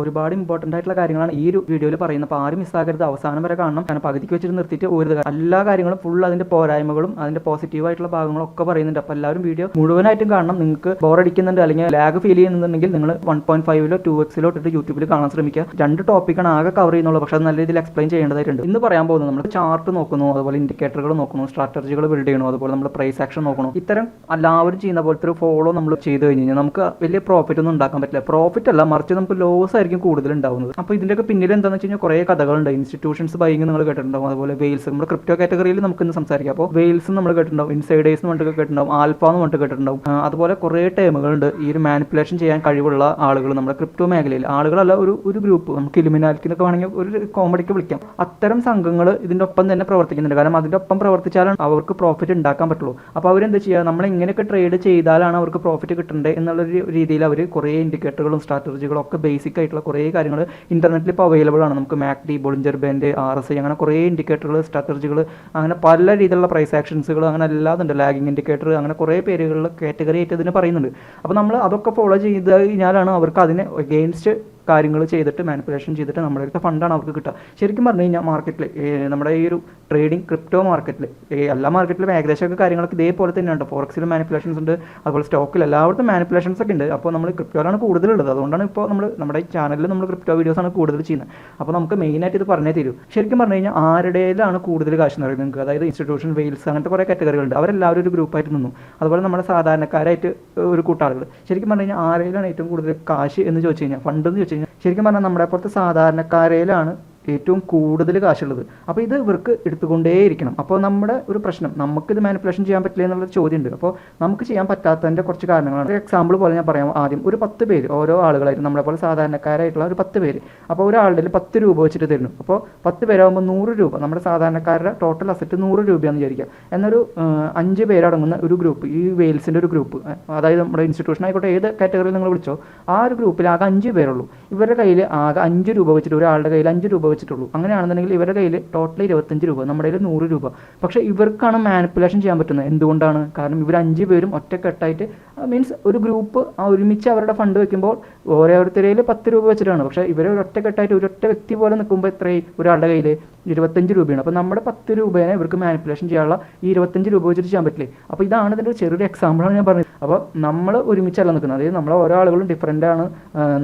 ഒരുപാട് ഇമ്പോർട്ടന്റ് ആയിട്ടുള്ള കാര്യങ്ങളാണ് ഈ ഒരു വീഡിയോയിൽ പറയുന്നത്. അപ്പോൾ ആരും മിസ്സാക്കരുത് അവസാനം വരെ കാണണം. ഞാൻ പകുതിക്ക് വെച്ചിട്ട് നിർത്തിയിട്ട് ഒരു എല്ലാ കാര്യങ്ങളും ഫുൾ അതിന്റെ പോരായ്മകളും അതിന്റെ പോസിറ്റീവ് ആയിട്ടുള്ള ഭാഗങ്ങളും ഒക്കെ പറയുന്നുണ്ട്. അപ്പോൾ എല്ലാവരും വീഡിയോ മുഴുവനായിട്ടും കാണണം. നിങ്ങൾക്ക് ബോറടിക്കുന്നുണ്ട് അല്ലെങ്കിൽ ലാഗ് ഫീൽ ചെയ്യുന്നുണ്ടെങ്കിൽ നിങ്ങൾ വൺ പോയിന്റ് ഫൈവിലോ ടു എക്സിലോ ഇട്ടിട്ട് യൂട്യൂബിൽ കാണാൻ ശ്രമിക്കുക. രണ്ട് ടോപ്പിക്കാണ് ആകെ കവർ ചെയ്യുന്നുള്ളൂ. പക്ഷേ അത് നല്ല രീതിയിൽ എക്സ്പ്ലെയിൻ ചെയ്യേണ്ടതായിട്ടുണ്ട്. ഇന്ന് പറയാൻ പോകുന്നത് നമ്മൾ ചാർട്ട് നോക്കുന്നു അതുപോലെ ഇൻഡിക്കേറ്ററുകൾ നോക്കുന്നു സ്ട്രാറ്റജികൾ ബിൽഡ് ചെയ്യണു അതുപോലെ നമ്മൾ പ്രൈസ് ആക്ഷൻ നോക്കണം ഇത്തരം എല്ലാവരും ചെയ്യുന്ന പോലത്തെ ഒരു ഫോളോ നമ്മൾ ചെയ്ത് കഴിഞ്ഞ് കഴിഞ്ഞാൽ നമുക്ക് വലിയ പ്രോഫിറ്റ് ഒന്നും ഉണ്ടാക്കാൻ പറ്റില്ല. പ്രോഫിറ്റ് അല്ല മറിച്ച് നമുക്ക് ലോസ് ആയിരിക്കും കൂടുതൽ ഉണ്ടാവുന്നത് അപ്പോൾ ഇതിന്റെയൊക്കെ പിന്നിൽ എന്താണെന്ന് വെച്ച് കഴിഞ്ഞാൽ കുറേ കഥകളുണ്ട്. ഇൻസ്റ്റിറ്റ്യൂഷൻസ് ബൈങ് നിങ്ങൾ കേട്ടിട്ടുണ്ടാവും. അതുപോലെ വെയിൽസ് നമ്മുടെ ക്രിപ്റ്റോ കാറ്റഗറിയിൽ നമുക്ക് ഇന്ന് സംസാരിക്കാം. അപ്പോൾ വെയിൽസ് നമ്മൾ കേട്ടിട്ടുണ്ടാവും. ഇൻസൈഡേഴ്സ് എന്ന് പറഞ്ഞിട്ട് കേട്ടിട്ടുണ്ടാവും. ആൽഫ എന്ന് പറഞ്ഞിട്ട് കേട്ടിട്ടുണ്ടാവും. അതുപോലെ കുറേ ടേമുകളുണ്ട് ഈ ഒരു മാനിപ്പുലേഷൻ ചെയ്യാൻ കഴിവുള്ള ആളുകൾ നമ്മുടെ ക്രിപ്റ്റോ മേഖലയിൽ. ആളുകളല്ല ഒരു ഒരു ഗ്രൂപ്പ് നമുക്ക് ഇലുമിനാലിറ്റി എന്നൊക്കെ വേണമെങ്കിൽ ഒരു കോമഡിക്ക് വിളിക്കാം. അത്തരം സംഘങ്ങൾ ഇതിന്റെ ഒപ്പം തന്നെ പ്രവർത്തിക്കുന്നുണ്ട്. കാരണം അതിന്റെ ഒപ്പം പ്രവർത്തിച്ചാലാണ് അവർക്ക് പ്രോഫിറ്റ് ഉണ്ടാക്കാൻ പറ്റുള്ളൂ. അപ്പോൾ അവരെന്ത് ചെയ്യുക? നമ്മൾ ഇങ്ങനെയൊക്കെ ട്രേഡ് ചെയ്താലാണ് അവർക്ക് പ്രോഫിറ്റ് കിട്ടേണ്ടത് എന്നുള്ളൊരു രീതിയിൽ അവർ കുറേ ഇൻഡിക്കേറ്ററുകളും സ്ട്രാറ്റജികളും ഒക്കെ ബേസിക് ആയിട്ടുള്ള കുറേ കാര്യങ്ങൾ ഇന്റർനെറ്റിൽ ഇപ്പോൾ അവൈലബിൾ ആണ്. നമുക്ക് MACD Bollinger band R S I അങ്ങനെ കുറേ ഇൻഡിക്കേറ്ററുകൾ സ്ട്രാറ്റജികൾ അങ്ങനെ പല രീതിയിലുള്ള പ്രൈസ് ആക്ഷൻസുകൾ അങ്ങനെ എല്ലാതുണ്ട് ലാഗിങ് ഇൻഡിക്കേറ്റർ അങ്ങനെ കുറേ പേരുകളിൽ കാറ്റഗറി ആയിട്ട് ഇതിന് പറയുന്നുണ്ട്. അപ്പോൾ നമ്മൾ അതൊക്കെ ഫോളോ ചെയ്ത് കഴിഞ്ഞാലാണ് അവർക്ക് അതിനെ എഗെയിൻസ്റ്റ് കാര്യങ്ങൾ ചെയ്തിട്ട് മാനിപ്പുലേഷൻ ചെയ്തിട്ട് നമ്മുടെ അടുത്ത ഫണ്ടാണ് അവർക്ക് കിട്ടുക. ശരിക്കും പറഞ്ഞു കഴിഞ്ഞാൽ മാർക്കറ്റിൽ നമ്മുടെ ഈ ഒരു ട്രേഡിംഗ് ക്രിപ്റ്റോ മാർക്കറ്റിൽ എല്ലാ മാർക്കറ്റിലും ഏകദേശമൊക്കെ കാര്യങ്ങളൊക്കെ ഇതേപോലെ തന്നെയുണ്ട് ഫോറക്സിൽ മാനിപ്പുലേഷൻസ് ഉണ്ട് അതുപോലെ സ്റ്റോക്കിൽ എല്ലായിടത്തും മാനിപ്പുലേഷൻസ് ഒക്കെ ഉണ്ട്. അപ്പോൾ നമ്മൾ ക്രിപ്റ്റോയിലാണ് കൂടുതലുള്ളത്. അതുകൊണ്ടാണ് ഇപ്പോൾ നമ്മൾ നമ്മുടെ ചാനലിൽ നമ്മൾ ക്രിപ്റ്റോ വീഡിയോസാണ് കൂടുതൽ ചെയ്യുന്നത്. അപ്പോൾ നമുക്ക് മെയിനായിട്ട് ഇത് പറഞ്ഞേ തരൂ. ശരിക്കും പറഞ്ഞു കഴിഞ്ഞാൽ ആരുടേതാണ് കൂടുതൽ കാശ് എന്ന് പറയുന്നത് നിങ്ങൾക്ക്? അതായത് ഇൻസ്റ്റിറ്റ്യൂഷൻ വെയിൽസ് അങ്ങനത്തെ കുറേ കാറ്റഗറികളുണ്ട് അവരെല്ലാവരും ഒരു ഗ്രൂപ്പായിട്ട് നിന്നു. അതുപോലെ നമ്മുടെ സാധാരണക്കാരായിട്ട് ഒരു കൂട്ടാളുകൾ ശരിക്കും പറഞ്ഞു കഴിഞ്ഞാൽ ആരെയിലാണ് ഏറ്റവും കൂടുതൽ കാശ് എന്ന് ചോദിച്ചു കഴിഞ്ഞാൽ ഫണ്ട് എന്ന് ചോദിച്ചു കഴിഞ്ഞാൽ ശരിക്കും പറഞ്ഞാൽ നമ്മുടെ പോലത്തെ സാധാരണക്കാരയിലാണ് ഏറ്റവും കൂടുതൽ കാശുള്ളത്. അപ്പോൾ ഇത് ഇവർക്ക് എടുത്തുകൊണ്ടേയിരിക്കണം. അപ്പോൾ നമ്മുടെ ഒരു പ്രശ്നം നമുക്കിത് മാനിപ്പുലേഷൻ ചെയ്യാൻ പറ്റില്ല എന്നുള്ള ചോദ്യമുണ്ട്. അപ്പോൾ നമുക്ക് ചെയ്യാൻ പറ്റാത്തതിന്റെ കുറച്ച് കാരണങ്ങളാണ്. ഒരു എക്സാമ്പിൾ പോലെ ഞാൻ പറയാം. ആദ്യം ഒരു പത്ത് പേര് ഓരോ ആളുകളായിരുന്നു. നമ്മളെ പോലെ സാധാരണക്കാരായിട്ടുള്ള ഒരു പത്ത് പേര്. അപ്പോൾ ഒരാളുടെ പത്ത് രൂപ വെച്ചിട്ട് തരുന്നു. അപ്പോൾ പത്ത് പേരാകുമ്പോൾ നൂറ് രൂപ നമ്മുടെ സാധാരണക്കാരുടെ ടോട്ടൽ അസറ്റ് നൂറ് രൂപയാണെന്ന് വിചാരിക്കുക. എന്നൊരു അഞ്ച് പേരടങ്ങുന്ന ഒരു ഗ്രൂപ്പ് ഈ വെയിൽസിന്റെ ഒരു ഗ്രൂപ്പ് അതായത് നമ്മുടെ ഇൻസ്റ്റിറ്റ്യൂഷൻ ആയിക്കോട്ടെ ഏത് കാറ്റഗറിയിൽ നിങ്ങൾ വിളിച്ചോ ആ ഒരു ഗ്രൂപ്പിൽ ആകെ അഞ്ച് പേരുള്ളൂ. ഇവരുടെ കയ്യിൽ ആകെ അഞ്ച് രൂപ വെച്ചിട്ട് ഒരാളുടെ കയ്യിൽ അഞ്ച് രൂപ വെച്ചിട്ടുള്ളൂ അങ്ങനെയാണെന്നുണ്ടെങ്കിൽ ഇവരുടെ കയ്യിൽ ടോട്ടൽ ഇരുപത്തഞ്ച് രൂപ നമ്മുടെ കയ്യിൽ നൂറ് രൂപ. പക്ഷേ ഇവർക്കാണ് മാനിപ്പുലേഷൻ ചെയ്യാൻ പറ്റുന്നത്. എന്തുകൊണ്ടാണ്? കാരണം ഇവർ അഞ്ച് പേരും ഒറ്റക്കെട്ടായിട്ട് മീൻസ് ഒരു ഗ്രൂപ്പ് ഒരുമിച്ച് അവരുടെ ഫണ്ട് വെക്കുമ്പോൾ ഓരോരുത്തരയിൽ പത്ത് രൂപ വെച്ചിട്ടാണ്. പക്ഷേ ഇവർ ഒരൊറ്റക്കെട്ടായിട്ട് ഒരൊറ്റ വ്യക്തി പോലെ നിൽക്കുമ്പോൾ ഇത്രയും ഒരാളുടെ കയ്യിൽ ഇരുപത്തഞ്ച് രൂപയാണ്. അപ്പോൾ നമ്മുടെ പത്ത് രൂപേനെ ഇവർക്ക് മാനിപ്പുലേഷൻ ചെയ്യാനുള്ള ഈ ഇരുപത്തഞ്ച് രൂപ വെച്ചിട്ട് ചെയ്യാൻ പറ്റില്ലേ? അപ്പോൾ ഇതാണ് ഇതിന്റെ ചെറിയൊരു എക്സാമ്പിളാണ് ഞാൻ പറഞ്ഞത്. അപ്പോൾ നമ്മൾ ഒരുമിച്ചല്ല നിൽക്കുന്നത്. അതായത് നമ്മളെ ഓരോ ആളുകളും ഡിഫറന്റ് ആണ്.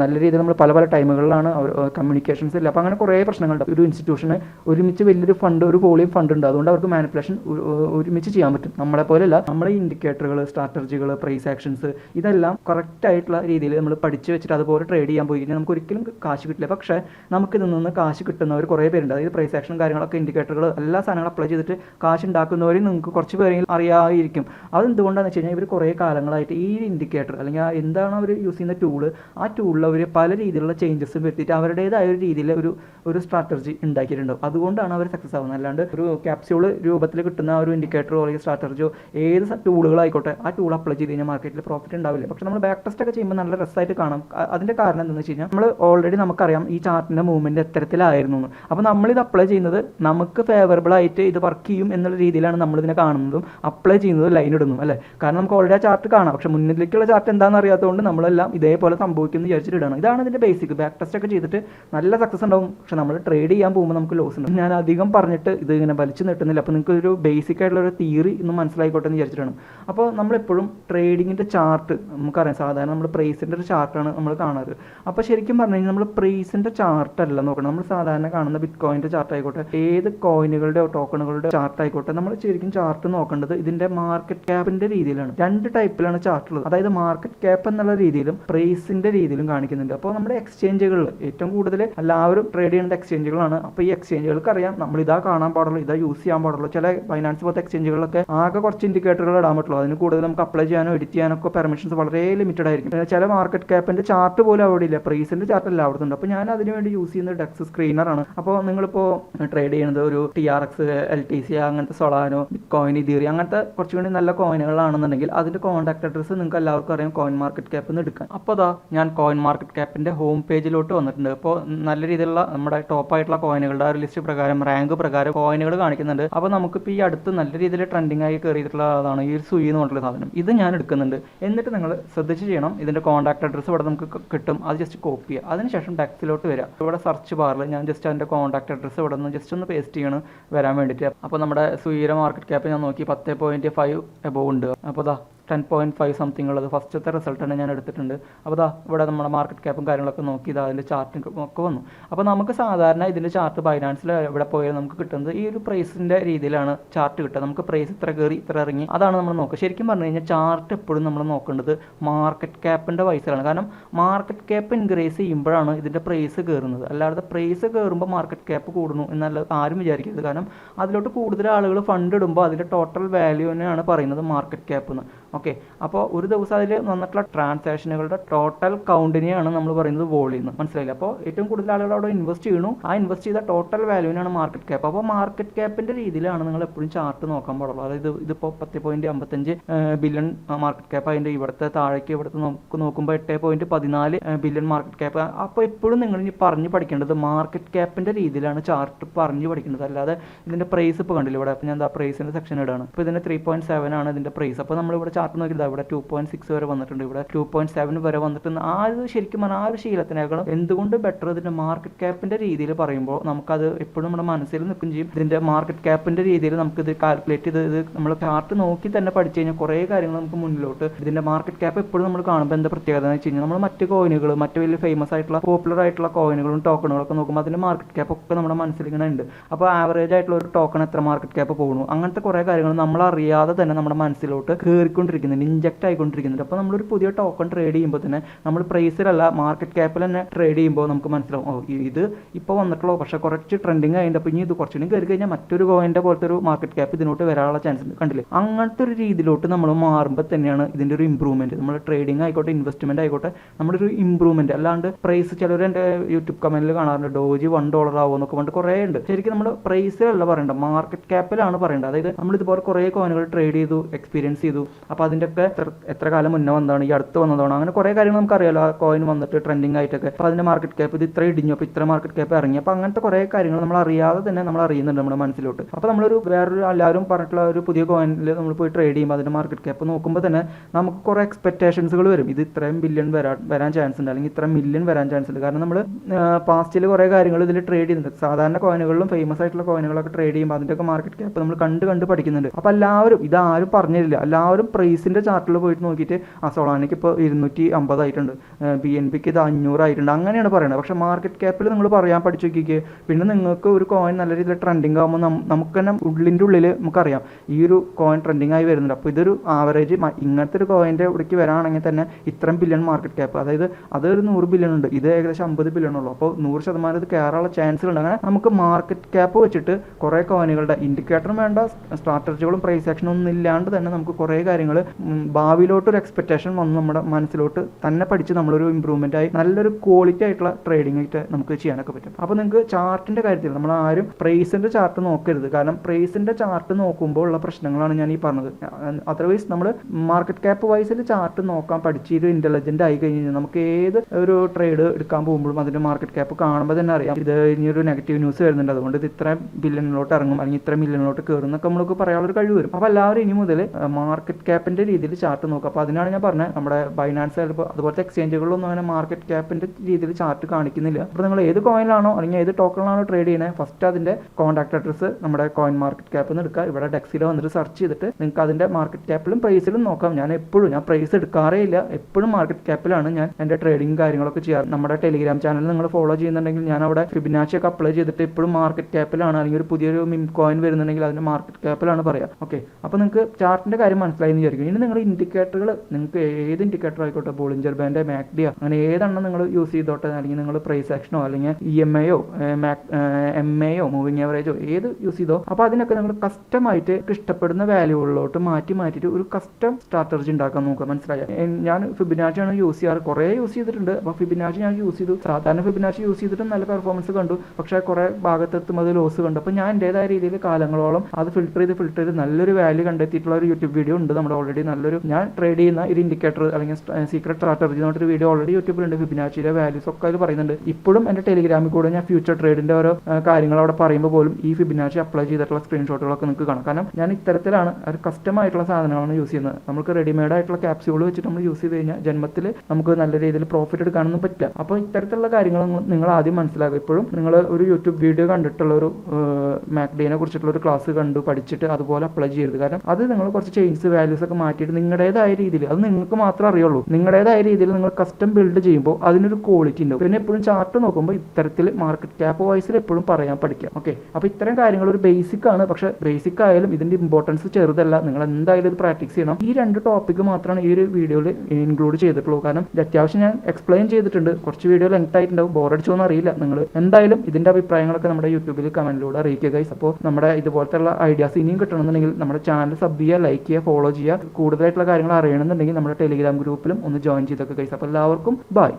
നല്ല രീതിയിൽ നമ്മൾ പല പല ടൈമുകളിലാണ് കമ്മ്യൂണിക്കേഷൻസ് ഇല്ല. അപ്പോൾ അങ്ങനെ കുറേ പ്രശ്നങ്ങളുണ്ട്. ഒരു ഇൻസ്റ്റിറ്റ്യൂഷന് ഒരുമിച്ച് വലിയൊരു ഫണ്ട് ഒരു വോളിയം ഫണ്ട് ഉണ്ട്. അതുകൊണ്ട് അവർക്ക് മാനിപ്പുലേഷൻ ഒരുമിച്ച് ചെയ്യാൻ പറ്റും. നമ്മളെ പോലെയല്ല നമ്മുടെ ഇൻഡിക്കേറ്ററുകൾ സ്ട്രാറ്റജികൾ പ്രൈസ് ആക്ഷൻസ് ഇതെല്ലാം കറക്റ്റ് ആയിട്ടുള്ള രീതിയിൽ നമ്മൾ പഠിച്ചു വെച്ചിട്ട് അതുപോലെ ട്രേഡ് ചെയ്യാൻ പോയി. കഴിഞ്ഞാൽ നമുക്ക് ഒരിക്കലും കാശ് കിട്ടില്ല. പക്ഷേ നമുക്ക് ഇതിൽ നിന്ന് കാശ് കിട്ടുന്നവർ കുറേ പേരുണ്ട്. അതായത് പ്രൈസ് ആക്ഷനും കാര്യങ്ങളൊക്കെ ഇൻഡിക്കേറ്ററുകൾ എല്ലാ സാധനങ്ങളും അപ്ലൈ ചെയ്തിട്ട് കാശ് ഉണ്ടാക്കുന്നവരെയും നിങ്ങൾക്ക് കുറച്ച് പേരെങ്കിലും അറിയാമായിരിക്കും അതെന്തുകൊണ്ടാണെന്ന് വെച്ച് കഴിഞ്ഞാൽ ഇവർ കുറേ കാലങ്ങളായിട്ട് ഈ ഇൻഡിക്കേറ്റർ അല്ലെങ്കിൽ എന്താണ് അവർ യൂസ് ചെയ്യുന്ന ടൂൾ ആ ടൂളിൽ അവർ പല രീതിയിലുള്ള ചേഞ്ചസ് വരുത്തിയിട്ട് അവരുടേതായ ഒരു രീതിയിൽ ഒരു ഒരു സ്ട്രാറ്റജി ഉണ്ടാക്കിയിട്ടുണ്ടാവും. അതുകൊണ്ടാണ് അവർ സക്സസ് ആവുന്നത്. അല്ലാണ്ട് ഒരു ക്യാപ്സ്യൂൾ രൂപത്തിൽ കിട്ടുന്ന ഒരു ഇൻഡിക്കേറ്ററോ അല്ലെങ്കിൽ സ്ട്രാറ്റജിയോ ഏത് ടൂളുകളായിക്കോട്ടെ ആ ടൂൾ അപ്ലൈ ചെയ്ത് കഴിഞ്ഞാൽ മാർക്കറ്റിൽ പ്രോഫിറ്റ് ഉണ്ടാവില്ല. പക്ഷെ നമ്മൾ ബാക്ക് ടെസ്റ്റ് ഒക്കെ ചെയ്യുമ്പോൾ നല്ല രസമായിട്ട് കാണാം. അതിന്റെ കാരണം എന്താണെന്ന് വെച്ച് കഴിഞ്ഞാൽ നമ്മൾ ഓൾറെഡി നമുക്കറിയാം ഈ ചാർട്ടിന്റെ മൂവ്മെന്റ് എത്തരത്തിലായിരുന്നു അപ്പോൾ നമ്മളിത് അപ്ലൈ ചെയ്യുന്നത് നമുക്ക് ഫേവറബിൾ ആയിട്ട് ഇത് വർക്ക് ചെയ്യും എന്നുള്ള രീതിയിലാണ് നമ്മൾ ഇതിനെ കാണുന്നതും അപ്ലൈ ചെയ്യുന്നതും ലൈൻ ഇടുന്നു അല്ലേ? കാരണം നമുക്ക് ഓൾറെഡി ആ ചാർട്ട് കാണാം. പക്ഷെ മുന്നിലേക്കുള്ള ചാർട്ട് എന്താണെന്ന് അറിയാത്തതുകൊണ്ട് നമ്മളെല്ലാം ഇതേപോലെ സംഭവിക്കുന്നു വിചാരിച്ചിട്ടാണ് ഇതാണ് ഇതിന്റെ ബേസിക് ബാക്ക് ടെസ്റ്റ് ഒക്കെ ചെയ്തിട്ട് നല്ല സക്സസ് ഉണ്ടാവും. പക്ഷെ നമ്മൾ ട്രേഡ് ചെയ്യാൻ പോകുമ്പോൾ നമുക്ക് ലോസ് ഉണ്ടാവും. ഞാൻ അധികം പറഞ്ഞിട്ട് ഇത് ഇങ്ങനെ വലിച്ചു നീട്ടുന്നില്ല. അപ്പോൾ നിങ്ങൾക്ക് ഒരു ബേസിക് ആയിട്ടുള്ള ഒരു തിയറി ഇന്ന് മനസ്സിലായിക്കോട്ടെ എന്ന് വിചാരിച്ചിട്ടാണ്. അപ്പോൾ നമ്മളെപ്പോഴും ട്രേഡിങ്ങിന്റെ ചാർട്ട് നമുക്കറിയാം. സാധാരണ നമ്മൾ പ്രൈസിന്റെ ഒരു ചാർട്ടാണ് നമ്മൾ കാണാറ്. അപ്പോൾ ശരിക്കും പറഞ്ഞു കഴിഞ്ഞാൽ നമ്മൾ പ്രൈസിന്റെ ചാർട്ടല്ല നോക്കണം. നമ്മൾ സാധാരണ കാണുന്ന ബിറ്റ് കോയിന്റെ ചാർട്ട് ആയിക്കോട്ടെ ഏത് കോയിനുകളുടെ ടോക്കണുകളുടെ ചാർട്ട് ആയിക്കോട്ടെ നമ്മൾ ശരിക്കും ചാർട്ട് നോക്കേണ്ടത് ഇതിന്റെ മാർക്കറ്റ് ക്യാപ്പിന്റെ രീതിയിലാണ്. രണ്ട് ടൈപ്പിലാണ് ചാർട്ട് ഉള്ളത്. അതായത് മാർക്കറ്റ് ക്യാപ്പ് എന്നുള്ള രീതിയിലും പ്രൈസിന്റെ രീതിയിലും കാണിക്കുന്നുണ്ട്. അപ്പോൾ നമ്മുടെ എക്സ്ചേഞ്ചുകളിൽ ഏറ്റവും കൂടുതൽ എല്ലാവരും ട്രേഡ് ചെയ്യുന്നത് എക്സ്ചേഞ്ചുകളാണ് അപ്പോൾ ഈ എക്സ്ചേഞ്ചുകൾക്ക് അറിയാം നമ്മൾ ഇതാ കാണാൻ പാടുള്ളൂ ഇതാ യൂസ് ചെയ്യാൻ പാടുള്ളൂ. ചില ഫൈനാൻസ് പോലത്തെ എക്സ്ചേഞ്ചുകളൊക്കെ ആകെ കുറച്ച് ഇൻഡിക്കേറ്ററുകൾ ഇടാൻ പറ്റുള്ളൂ. അതിന് കൂടുതൽ നമുക്ക് അപ്ലൈ ചെയ്യാനോ എഡിറ്റ് ചെയ്യാനോ ഒക്കെ പെർമിഷൻസ് വളരെ ലിമിറ്റഡ് ആയിരിക്കും. ചില മാർക്കറ്റ് ക്യാപ്പിന്റെ ചാർട്ട് പോലും അവിടെ ഇല്ല. പ്രൈസിന്റെ ചാർട്ട് എല്ലാം അവിടെ ഉണ്ട്. അപ്പോൾ ഞാൻ അതിന് വേണ്ടി യൂസ് ചെയ്യുന്നത് ഡെക്സ് സ്ക്രീനറാണ് അപ്പോൾ നിങ്ങളിപ്പോൾ ട്രേഡ് ചെയ്യുന്നത് ഒരു T R X L T C അങ്ങനത്തെ സൊളാനോ കോയിൻ ഇതീറി അങ്ങനത്തെ കുറച്ചുകൂടി നല്ല കോയിനുകളാണെന്നുണ്ടെങ്കിൽ അതിന്റെ കോൺടാക്ട് അഡ്രസ്സ് നിങ്ങൾക്ക് എല്ലാവർക്കും അറിയാം കോയിൻ മാർക്കറ്റ് ക്യാപ്പ് എന്ന് എടുക്കാൻ. അപ്പോൾ അതാ ഞാൻ കോയിൻ മാർക്കറ്റ് ക്യാപ്പിന്റെ ഹോം പേജിലോട്ട് വന്നിട്ടുണ്ട്. അപ്പോൾ നല്ല രീതിയിലുള്ള നമ്മുടെ ടോപ്പ് ആയിട്ടുള്ള കോയിനുകളുടെ ഒരു ലിസ്റ്റ് പ്രകാരം റാങ്ക് പ്രകാരം കോയിനുകൾ കാണിക്കുന്നുണ്ട്. അപ്പോൾ നമുക്കിപ്പോൾ ഈ അടുത്ത് നല്ല രീതിയിൽ ട്രെൻഡിങ് ആയി കയറിയിട്ടുള്ളതാണ് ഈ ഒരു സുയി എന്ന് പറഞ്ഞിട്ടുള്ള സാധനം. ഇത് ഞാൻ എടുക്കുന്നുണ്ട്. എന്നിട്ട് നിങ്ങൾ ശ്രദ്ധിച്ച് ചെയ്യണം. ഇതിന്റെ കോൺടാക്ട് അഡ്രസ്സ് ഇവിടെ നമുക്ക് കിട്ടും. അത് ജസ്റ്റ് കോപ്പി ചെയ്യുക അതിനുശേഷം ടെക്സ്റ്റിലോട്ട് വരിക ഇവിടെ സെർച്ച് ബാറിൽ ഞാൻ ജസ്റ്റ് അതിന്റെ കോൺടാക്ട് അഡ്രസ്സ് ഇവിടെ നിന്ന് ജസ്റ്റ് ഒന്ന് പേസ്റ്റ് ചെയ്യണം വരാൻ വേണ്ടിയിട്ട്. അപ്പോൾ നമ്മുടെ സുയിര മാർക്കറ്റ് ക്യാപ്പ് ഞാൻ നോക്കി പത്ത് പോയിന്റ് ഫൈവ് എബോവ് ഉണ്ട്. അപ്പോൾ ദാ ടെൻ പോയിന്റ് ഫൈവ് സംതിങ് ഉള്ളത്. ഫസ്റ്റത്തെ റിസൾട്ട് തന്നെ ഞാൻ എടുത്തിട്ടുണ്ട്. അപ്പോൾ അതാ ഇവിടെ നമ്മുടെ മാർക്കറ്റ് ക്യാപ്പും കാര്യങ്ങളൊക്കെ നോക്കി ഇതാ അതിന്റെ ചാർട്ടും ഒക്കെ വന്നു. അപ്പോൾ നമുക്ക് സാധാരണ ഇതിന്റെ ചാർട്ട് ബൈനാൻസിൽ എവിടെ പോയാൽ നമുക്ക് കിട്ടുന്നത് ഈ ഒരു പ്രൈസിന്റെ രീതിയിലാണ് ചാർട്ട് കിട്ടുക. നമുക്ക് പ്രൈസ് ഇത്ര കയറി ഇത്ര ഇറങ്ങി. അതാണ് നമ്മൾ നോക്കുക. ശരിക്കും പറഞ്ഞു കഴിഞ്ഞാൽ ചാർട്ട് എപ്പോഴും നമ്മൾ നോക്കേണ്ടത് മാർക്കറ്റ് ക്യാപ്പിന്റെ വയസ്സിലാണ് കാരണം മാർക്കറ്റ് ക്യാപ്പ് ഇൻക്രീസ് ചെയ്യുമ്പോഴാണ് ഇതിന്റെ പ്രൈസ് കയറുന്നത്. അല്ലാതെ പ്രൈസ് കയറുമ്പോൾ മാർക്കറ്റ് ക്യാപ്പ് കൂടുന്നു എന്നല്ല ആരും വിചാരിക്കരുത്. കാരണം അതിലോട്ട് കൂടുതൽ ആളുകൾ ഫണ്ട് ഇടുമ്പോൾ അതിന്റെ ടോട്ടൽ വാല്യൂവിനെയാണ് പറയുന്നത് മാർക്കറ്റ് ക്യാപ്പ് എന്ന് ഓക്കെ അപ്പോൾ ഒരു ദിവസം അതിൽ വന്നിട്ടുള്ള ട്രാൻസാക്ഷനുകളുടെ ടോട്ടൽ കൗണ്ടിനെയാണ് നമ്മൾ പറയുന്നത് വോളിയം മനസ്സിലായില്ല? അപ്പോൾ ഏറ്റവും കൂടുതൽ ആളുകൾ അവിടെ ഇൻവെസ്റ്റ് ചെയ്യണു ആ ഇൻവെസ്റ്റ് ചെയ്ത ടോട്ടൽ വാല്യൂവിനാണ് മാർക്കറ്റ് ക്യാപ്പ് അപ്പോൾ മാർക്കറ്റ് ക്യാപ്പിന്റെ രീതിയിലാണ് നിങ്ങൾ എപ്പോഴും ചാർട്ട് നോക്കാൻ പാടുള്ളൂ. അതായത് ഇതിപ്പോൾ പത്ത് പോയിന്റ് അമ്പത്തഞ്ച് ബില്യൺ മാർക്കറ്റ് ക്യാപ്പ് അതിന്റെ ഇവിടുത്തെ താഴേക്ക് ഇവിടുത്തെ നോക്ക് നോക്കുമ്പോൾ എട്ട് പോയിന്റ് പതിനാല് ബില്യൺ മാർക്കറ്റ് ക്യാപ്പ് അപ്പോൾ എപ്പോഴും നിങ്ങൾ ഇനി പറഞ്ഞ് പഠിക്കേണ്ടത് മാർക്കറ്റ് ക്യാപ്പിന്റെ രീതിയിലാണ് ചാർട്ട് പറഞ്ഞ് പഠിക്കേണ്ടത്. അല്ലാതെ ഇതിന്റെ പ്രൈസ് ഇപ്പോൾ കണ്ടില്ല ഇവിടെ? അപ്പോൾ ഞാൻ എന്താ പ്രൈസിന്റെ സെക്ഷൻ ഇടാണ്. ഇപ്പോൾ ഇതിന്റെ ത്രീ പോയിന്റ് സെവൻ ആണ് ഇതിന്റെ പ്രൈസ് അപ്പോൾ നമ്മളിവിടെ ചാർട്ട് നോക്കിയത് ഇവിടെ ടു പോയിന്റ് സിക്സ് വരെ വന്നിട്ടുണ്ട്. ഇവിടെ ടു പോയിന്റ് സെവൻ വരെ വന്നിട്ടുണ്ട്. ആ ഒരു ശരിക്കും പറഞ്ഞാൽ ആ ഒരു ശീലത്തിനേക്കാളും എന്തുകൊണ്ട് ബെറ്റർ ഇതിന്റെ മാർക്കറ്റ് ക്യാപ്പിന്റെ രീതിയിൽ പറയുമ്പോൾ നമുക്കത് എപ്പോഴും നമ്മുടെ മനസ്സിൽ നിൽക്കും ചെയ്യും. ഇതിന്റെ മാർക്കറ്റ് ക്യാപ്പിന്റെ രീതിയിൽ നമുക്ക് ഇത് കാൽക്കുലേറ്റ് ചെയ്ത് നമ്മൾ ചാർട്ട് നോക്കി തന്നെ പഠിച്ചു കഴിഞ്ഞാൽ കുറേ കാര്യങ്ങൾ നമുക്ക് മുന്നിലോട്ട് ഇതിന്റെ മാർക്കറ്റ് ക്യാപ്പ് എപ്പോഴും നമ്മൾ കാണുമ്പോൾ എന്താ പ്രത്യേകത എന്ന് വെച്ച് കഴിഞ്ഞാൽ നമ്മൾ മറ്റ് കോയിനുകൾ മറ്റ് വലിയ ഫേമസ് ആയിട്ടുള്ള പോപ്പുലർ ആയിട്ടുള്ള കോയിനുകളും ടോക്കണുകളും ഒക്കെ നോക്കുമ്പോൾ അതിന്റെ മാർക്കറ്റ് ക്യാപ്പ് ഒക്കെ നമ്മുടെ മനസ്സിൽ ഇങ്ങനെ ഉണ്ട്. അപ്പോൾ ആവറേജ് ആയിട്ടുള്ള ഒരു ടോക്കൺ എത്ര മാർക്കറ്റ് ക്യാപ്പ് പോകുന്നു അങ്ങനത്തെ കുറേ കാര്യങ്ങൾ നമ്മൾ അറിയാതെ തന്നെ നമ്മുടെ മനസ്സിലോട്ട് കയറിക്കൊണ്ടിരിക്കുന്നുണ്ട് ഇഞ്ചക്ട് ആയിക്കൊണ്ടിരിക്കുന്നുണ്ട്. അപ്പോൾ നമ്മളൊരു പുതിയ ടോക്കൺ ട്രേഡ് ചെയ്യുമ്പോൾ തന്നെ നമ്മൾ പ്രൈസിലല്ല മാർക്കറ്റ് ക്യാപ്പിൽ തന്നെ ട്രേഡ് ചെയ്യുമ്പോൾ നമുക്ക് മനസ്സിലാവും ഓ ഇത് ഇപ്പോൾ വന്നിട്ടുള്ളൂ പക്ഷേ കുറച്ച് ട്രെൻഡിങ് ആയിട്ട് അപ്പോൾ ഇനി ഇത് കുറച്ചുകൂടി കയറി കഴിഞ്ഞാൽ മറ്റൊരു കോയിന്റെ പോലത്തെ ഒരു മാർക്കറ്റ് ക്യാപ്പ് ഇതിനോട്ട് വരാനുള്ള ചാൻസ് ഉണ്ട്. കണ്ടില്ലേ? അങ്ങനത്തെ ഒരു രീതിയിലോട്ട് നമ്മൾ മാറുമ്പോൾ തന്നെയാണ് ഇതിന്റെ ഒരു ഇമ്പ്രൂവ്മെന്റ് നമ്മൾ ട്രേഡിംഗ് ആയിക്കോട്ടെ ഇൻവെസ്റ്റ്മെന്റ് ആയിക്കോട്ടെ നമ്മുടെ ഒരു ഇമ്പ്രൂവ്മെന്റ് അല്ലാണ്ട് പ്രൈസ് ചിലർ എന്റെ യൂട്യൂബ് കമന്റിൽ കാണാറുണ്ട് ഡോജി വൺ ഡോളർ ആവുമോ എന്നൊക്കെ പറഞ്ഞിട്ട് കുറേ ഉണ്ട്. ശരിക്കും നമ്മൾ പ്രൈസിലല്ല പറയേണ്ടത് മാർക്കറ്റ് ക്യാപ്പിലാണ് പറയേണ്ടത് അതായത് നമ്മൾ ഇതുപോലെ കുറേ കോയിനുകൾ ട്രേഡ് ചെയ്തു എക്സ്പീരിയൻസ് ചെയ്തു. അപ്പോൾ അതിന്റെയൊക്കെ എത്ര കാലം മുന്നേ വന്നതാണ് ഈ അടുത്ത് വന്നതാണ് അങ്ങനെ കുറേ കാര്യങ്ങൾ നമുക്കറിയാലോ ആ കോയിൻ വന്നിട്ട് ട്രെൻഡിങ് ആയിട്ടൊക്കെ. അപ്പോൾ അതിന്റെ മാർക്കറ്റ് ക്യാപ്പ് ഇത് ഇത്ര ഇടിഞ്ഞു അപ്പോൾ ഇത്ര മാർക്കറ്റ് ക്യാപ്പ് ഇറങ്ങി. അപ്പോൾ അങ്ങനത്തെ കുറേ കാര്യങ്ങൾ നമ്മൾ അറിയാതെ തന്നെ നമ്മൾ അറിയുന്നുണ്ട് നമ്മുടെ മനസ്സിലോട്ട്. അപ്പോൾ നമ്മളൊരു വേറൊരു എല്ലാവരും പറഞ്ഞിട്ടുള്ള ഒരു പുതിയ കോയിനിൽ നമ്മൾ പോയി ട്രേഡ് ചെയ്യുമ്പോൾ അതിന്റെ മാർക്കറ്റ് ക്യാപ്പ് നോക്കുമ്പോൾ തന്നെ നമുക്ക് കുറേ എക്സ്പെക്റ്റേഷൻസുകൾ വരും. ഇത് ഇത്രയും ബില്യൺ വരാൻ വരാൻ ചാൻസ് ഉണ്ട് അല്ലെങ്കിൽ ഇത്ര മില്യൺ വരാൻ ചാൻസ് ഉണ്ട്. കാരണം നമ്മൾ പാസ്റ്റിൽ കുറേ കാര്യങ്ങൾ ഇതിൽ ട്രേഡ് ചെയ്യുന്നുണ്ട്. സാധാരണ കോയിനുകളിലും ഫേമസ് ആയിട്ടുള്ള കോയിനുകളൊക്കെ ട്രേഡ് ചെയ്യുമ്പോൾ അതിന്റെയൊക്കെ മാർക്കറ്റ് ക്യാപ്പ് നമ്മൾ കണ്ട് കണ്ട് പഠിക്കുന്നുണ്ട്. അപ്പോൾ എല്ലാവരും ഇതാരും പറഞ്ഞില്ല എല്ലാവരും പ്രൈസിന്റെ ചാർട്ടിൽ പോയിട്ട് നോക്കിയിട്ട് ആ സോളാനിക്ക് ഇപ്പോൾ ഇരുന്നൂറ്റി അമ്പതായിട്ടുണ്ട് ബി എൻ പിക്ക് ഇത് അഞ്ഞൂറായിട്ടുണ്ട് അങ്ങനെയാണ് പറയുന്നത് പക്ഷേ മാർക്കറ്റ് ക്യാപ്പിൽ നിങ്ങൾ പറയാൻ പഠിച്ചു നോക്കിക്കുക പിന്നെ നിങ്ങൾക്ക് ഒരു കോയിൻ നല്ല രീതിയിൽ ട്രെൻഡിങ് ആകുമ്പോൾ നമുക്ക് തന്നെ ഉള്ളിന്റെ ഉള്ളിൽ നമുക്കറിയാം. ഈ ഒരു കോയിൻ ട്രെൻഡിങ് ആയി വരുന്നുണ്ട്. അപ്പോൾ ഇതൊരു ആവറേജ് ഇങ്ങനത്തെ ഒരു കോയിന്റെ ഇവിടേക്ക് വരാണെങ്കിൽ തന്നെ ഇത്രയും ബില്യൺ മാർക്കറ്റ് ക്യാപ്പ് അതായത് അതൊരു നൂറ് ബില്യൺ ഉണ്ട്. ഇത് ഏകദേശം അമ്പത് ബില്യൺ ഉള്ളൂ. അപ്പോൾ നൂറ് ശതമാനം ഇത് കയറാനുള്ള ചാൻസുകളുണ്ട് അങ്ങനെ നമുക്ക് മാർക്കറ്റ് ക്യാപ്പ് വെച്ചിട്ട് കുറേ കോയിനുകളുടെ ഇൻഡിക്കേറ്ററും വേണ്ട സ്ട്രാറ്റജികളും പ്രൈസ് ആക്ഷനും ഒന്നും ഇല്ലാണ്ട് തന്നെ നമുക്ക് കുറേ കാര്യങ്ങൾ ഭാവിയിലോട്ട് ഒരു എക്സ്പെക്റ്റേഷൻ വന്ന് നമ്മുടെ മനസ്സിലോട്ട് തന്നെ പഠിച്ച് നമ്മളൊരു ഇമ്പ്രൂവ്മെന്റ് ആയി നല്ലൊരു ക്വാളിറ്റി ആയിട്ടുള്ള ട്രേഡിംഗ് ആയിട്ട് നമുക്ക് ചെയ്യാനൊക്കെ പറ്റും. അപ്പോൾ നിങ്ങൾക്ക് ചാർട്ടിന്റെ കാര്യത്തിൽ നമ്മൾ ആരും പ്രൈസിന്റെ ചാർട്ട് നോക്കരുത്. കാരണം പ്രൈസിന്റെ ചാർട്ട് നോക്കുമ്പോൾ ഉള്ള പ്രശ്നങ്ങളാണ് ഞാൻ ഈ പറഞ്ഞത്. അതർവൈസ് നമ്മൾ മാർക്കറ്റ് ക്യാപ്പ് വൈസിൽ ചാർട്ട് നോക്കാൻ പഠിച്ച് ഇന്റലിജന്റ് ആയി കഴിഞ്ഞ് കഴിഞ്ഞാൽ നമുക്ക് ഏത് ഒരു ട്രേഡ് എടുക്കാൻ പോകുമ്പോഴും അതിന്റെ മാർക്കറ്റ് ക്യാപ്പ് കാണുമ്പോൾ തന്നെ അറിയാം. ഇത് ഇനിയൊരു നെഗറ്റീവ് ന്യൂസ് വരുന്നുണ്ട്. അതുകൊണ്ട് ഇത് ഇത്ര ബില്യണിലോട്ട് ഇറങ്ങും. അല്ലെങ്കിൽ ഇത്ര മില്യണിലോട്ട് കയറും എന്നൊക്കെ നമ്മൾക്ക് പറയാനുള്ള ഒരു കഴിവ് വരും. അപ്പോൾ എല്ലാവരും ഇനി മുതൽ മാർക്കറ്റ് ക്യാപ്പിന്റെ രീതിയിൽ ചാർട്ട് നോക്കുക. അപ്പോൾ അതിനാണ് ഞാൻ പറഞ്ഞത്. നമ്മുടെ ബൈനാൻസ് അതുപോലത്തെ എക്സ്ചേഞ്ചുകളിലൊന്നും അങ്ങനെ മാർക്കറ്റ് ക്യാപ്പിന്റെ രീതിയിൽ ചാർട്ട് കാണിക്കുന്നില്ല. അപ്പോൾ നിങ്ങൾ ഏത് കോയിനാണോ അല്ലെങ്കിൽ ഏത് ടോക്കണിലാണോ ട്രേഡ് ചെയ്യുന്നത് ഫസ്റ്റ് അതിന്റെ കോൺടാക്ട് അഡ്രസ്സ് നമ്മുടെ കോയിൻ മാർക്കറ്റ് ക്യാപ്പിൽ എന്ന് എടുക്കുക. ഇവിടെ ഡെക്സിലോ വന്നിട്ട് സെർച്ച് ചെയ്തിട്ട് നിങ്ങൾക്ക് അതിന്റെ മാർക്കറ്റ് ക്യാപ്പിലും പ്രൈസിലും നോക്കാം. ഞാൻ എപ്പോഴും ഞാൻ പ്രൈസ് എടുക്കാറേ ഇല്ല. എപ്പോഴും മാർക്കറ്റ് ക്യാപ്പിലാണ് ഞാൻ എന്റെ ട്രേഡിങ് കാര്യങ്ങളൊക്കെ ചെയ്യാറ്. നമ്മുടെ ടെലിഗ്രാം ചാനൽ നിങ്ങൾ ഫോളോ ചെയ്യുന്നുണ്ടെങ്കിൽ ഞാൻ അവിടെ ഫിബിനാച്ചി ഒക്കെ അപ്ലൈ ചെയ്തിട്ട് എപ്പോഴും മാർക്കറ്റ് ക്യാപ്പിലാണ് അല്ലെങ്കിൽ ഒരു പുതിയൊരു മിം കോയിൻ വരുന്നുണ്ടെങ്കിൽ അതിന്റെ മാർക്കറ്റ് ക്യാപ്പിലാണ് പറയുക ഓക്കെ അപ്പോൾ നിങ്ങൾക്ക് ചാർട്ടിന്റെ കാര്യം മനസ്സിലായി എന്ന് വിചാരിക്കും ഇനി നിങ്ങൾ ഇൻഡിക്കേറ്ററുകൾ നിങ്ങൾക്ക് ഏത് ഇൻഡിക്കേറ്റർ ആയിക്കോട്ടെ ബോളിഞ്ചർ ബാൻഡ് മാക്ഡിയ അങ്ങനെ ഏതെണ്ണം നിങ്ങൾ യൂസ് ചെയ്തോട്ടെ അല്ലെങ്കിൽ നിങ്ങൾ പ്രൈസ് ആക്ഷനോ അല്ലെങ്കിൽ ഇ എം എയോ എം എയോ മൂവിങ് ആവറേജോ ഏത് യൂസ് ചെയ്തോ അപ്പോൾ അതിനൊക്കെ നിങ്ങൾ കസ്റ്റമായിട്ട് ഇഷ്ടപ്പെടുന്ന വാല്യൂകളിലോട്ട് മാറ്റി മാറ്റിയിട്ട് ഒരു കസ്റ്റം സ്ട്രാറ്റജി ഉണ്ടാക്കാൻ നോക്കുക. മനസ്സിലായ? ഞാൻ ഫിബിനാച്ചിയാണ് യൂസ് ചെയ്യാറ്. കുറേ യൂസ് ചെയ്തിട്ടുണ്ട്. അപ്പോൾ ഫിബിനാച്ചി ഞാൻ യൂസ് ചെയ്തു. സാധാരണ ഫിബിനാച്ചി യൂസ് ചെയ്തിട്ടും നല്ല പെർഫോമൻസ് കണ്ടു. പക്ഷേ കുറേ ഭാഗത്തെത്തുമ്പോൾ അത് ലോസ് കണ്ടു. അപ്പോൾ ഞാൻ എന്റെതായ രീതിയിൽ കാലങ്ങളോളം അത് ഫിൽറ്റർ ചെയ്ത് ഫിൽറ്റർ ചെയ്ത് നല്ലൊരു വാല്യൂ കണ്ടെത്തിയിട്ടുള്ള ഒരു യൂട്യൂബ് വീഡിയോ ഉണ്ട് നമ്മുടെ ഓൾറെഡി നല്ലൊരു ഞാൻ ട്രേഡ് ചെയ്യുന്ന ഒരു ഇൻഡിക്കേറ്റർ അല്ലെങ്കിൽ സീക്രട്ട് സ്ട്രാറ്റജി എന്ന് പറഞ്ഞൊരു വീഡിയോ ഓൾറെഡി യൂട്യൂബിലുണ്ട് ഫിബിനാച്ചിയുടെ വാല്യൂസ് ഒക്കെ അതിൽ പറയുന്നുണ്ട്. ഇപ്പോഴും എന്റെ ടെലിഗ്രാമിൽ കൂടെ ഞാൻ ഫ്യൂച്ചർ ട്രേഡിന്റെ ഓരോ കാര്യങ്ങൾ അവിടെ പറയുമ്പോൾ പോലും ഈ ഫിബിനാച്ചി അപ്ലൈ ചെയ്തിട്ടുള്ള സ്ക്രീൻഷോട്ടുകളൊക്കെ നിങ്ങൾക്ക് കാണാം. കാരണം ഞാൻ ഇത്തരത്തിലാണ് ഒരു കസ്റ്റം ആയിട്ടുള്ള സാധനങ്ങളാണ് യൂസ് ചെയ്യുന്നത്. നമുക്ക് റെഡിമെയ്ഡ് ആയിട്ടുള്ള ക്യാപ്സ്യൂൾ വെച്ചിട്ട് നമ്മൾ യൂസ് ചെയ്ത് കഴിഞ്ഞാൽ ജന്മത്തിൽ നമുക്ക് നല്ല രീതിയിൽ പ്രോഫിറ്റ് എടുക്കാനൊന്നും പറ്റില്ല. അപ്പോൾ ഇത്തരത്തിലുള്ള കാര്യങ്ങൾ നിങ്ങൾ- ആദ്യം മനസ്സിലാക്കുക. ഇപ്പോഴും നിങ്ങൾ ഒരു യൂട്യൂബ് വീഡിയോ കണ്ടിട്ടുള്ള ഒരു മാക്ഡീനെ കുറിച്ചിട്ടുള്ള ഒരു ക്ലാസ് കണ്ടു പഠിച്ചിട്ട് അതുപോലെ അപ്ലൈ ചെയ്യരുത്. കാരണം അത് നിങ്ങൾ കുറച്ച് ചേഞ്ച് വാല്യൂസ് ഒക്കെ മാറ്റിയിട്ട് നിങ്ങളുടേതായ രീതിയിൽ അത് നിങ്ങൾക്ക് മാത്രമേ അറിയുള്ളൂ. നിങ്ങളുടേതായ രീതിയിൽ നിങ്ങൾ കസ്റ്റം ബിൽഡ് ചെയ്യുമ്പോൾ അതിനൊരു ക്വാളിറ്റി ഉണ്ടാവും. പിന്നെ എപ്പോഴും ചാർട്ട് നോക്കുമ്പോൾ ഇത്തരത്തിൽ മാർക്കറ്റ് ക്യാപ്പ് വൈസിൽ എപ്പോഴും പറയാൻ പഠിക്കാം. ഓക്കെ അപ്പോൾ ഇത്തരം കാര്യങ്ങൾ ഒരു ബേസിക് ആണ്. പക്ഷെ ബേസിക് ആയാലും ഇതിന്റെ ഇമ്പോർട്ടൻസ് ചെറുതല്ല. നിങ്ങൾ എന്തായാലും ഇത് പ്രാക്ടീസ് ചെയ്യണം. ഈ രണ്ട് ടോപ്പിക്ക് മാത്രമാണ് ഈ ഒരു വീഡിയോയിൽ ഇൻക്ലൂഡ് ചെയ്തിട്ടുള്ളൂ. കാരണം ഇത് അത്യാവശ്യം ഞാൻ എക്സ്പ്ലെയിൻ ചെയ്തിട്ടുണ്ട്. കുറച്ച് വീഡിയോ ലെങ്ത് ആയിട്ടുണ്ടാവും. ബോറടിച്ചോന്ന് അറിയില്ല. നിങ്ങൾ എന്തായാലും ഇതിന്റെ അഭിപ്രായങ്ങളൊക്കെ നമ്മുടെ യൂട്യൂബിൽ കമന്റിലൂടെ അറിയിക്കുക ഗൈസ് അപ്പോൾ നമ്മുടെ ഇതുപോലത്തെ ഐഡിയാസ് ഇനിയും കിട്ടണമെന്നുണ്ടെങ്കിൽ നമ്മുടെ ചാനൽ സബ് ചെയ്യുക ലൈക്ക് ചെയ്യുക ഫോളോ ചെയ്യുക. കൂടുതലായിട്ടുള്ള കാര്യങ്ങൾ അറിയണമെന്നുണ്ടെങ്കിൽ നമ്മുടെ ടെലിഗ്രാം ഗ്രൂപ്പിലും ഒന്ന് ജോയിൻ ചെയ്തൊക്കെ കഴിച്ചു അപ്പോൾ എല്ലാവർക്കും ബൈ